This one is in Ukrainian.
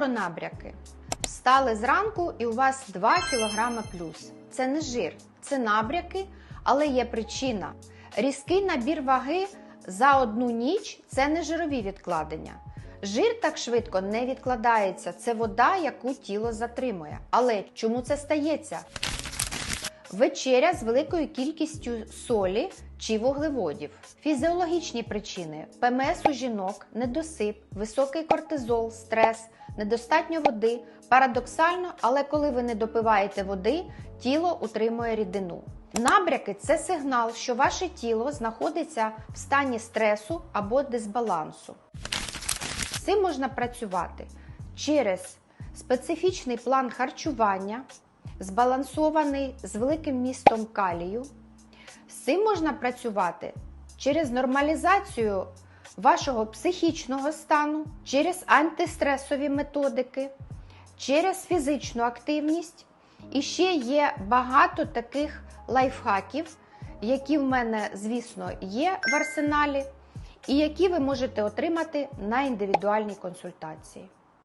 про набряки. Встали зранку і у вас 2 кг плюс. Це не жир, це набряки, але є причина. Різкий набір ваги за одну ніч це не жирові відкладення. Жир так швидко не відкладається, це вода, яку тіло затримує. Але чому це стається? Вечеря з великою кількістю солі чи вуглеводів. Фізіологічні причини: ПМС у жінок, недосип, високий кортизол, стрес, недостатньо води. Парадоксально, але коли ви не допиваєте води, тіло утримує рідину. Набряки це сигнал, що ваше тіло знаходиться в стані стресу або дисбалансу. Цим можна працювати через специфічний план харчування, збалансований з великим містом калію. З цим можна працювати через нормалізацію вашого психічного стану, через антистресові методики, через фізичну активність. І ще є багато таких лайфхаків, які в мене, звісно, є в арсеналі, і які ви можете отримати на індивідуальній консультації.